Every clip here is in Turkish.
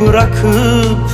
Bırakıp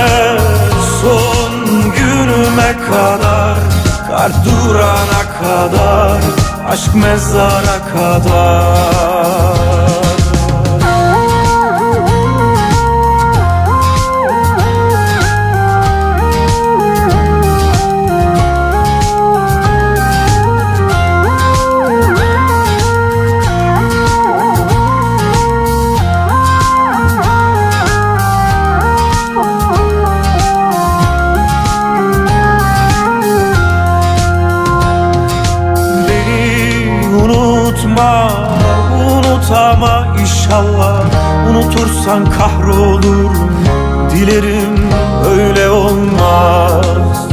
Kalp durana kadar Aşk mezara kadar inşallah Unutursan kahrolurum, dilerim öyle olmaz.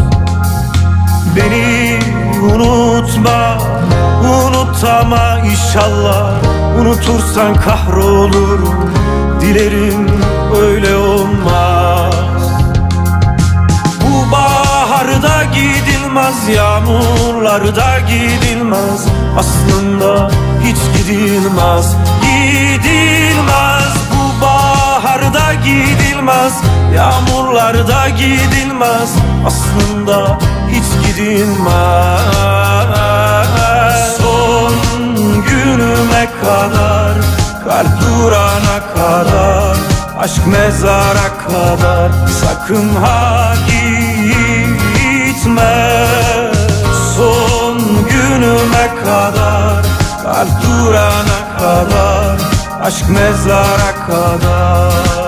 Beni unutma, unutama inşallah Unutursan kahrolurum, dilerim öyle olmaz gidilmez Yağmurlarda gidilmez. Aslında hiç gidilmez Gidilmez. Bu baharda gidilmez Yağmurlarda gidilmez. Aslında hiç gidilmez. Son günüme kadar Kalp durana kadar Aşk mezara kadar. Sakın ha gitme Son günüme kadar Kalp durana kadar Aşk mezara kadar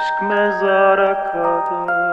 Aşk mezara kadar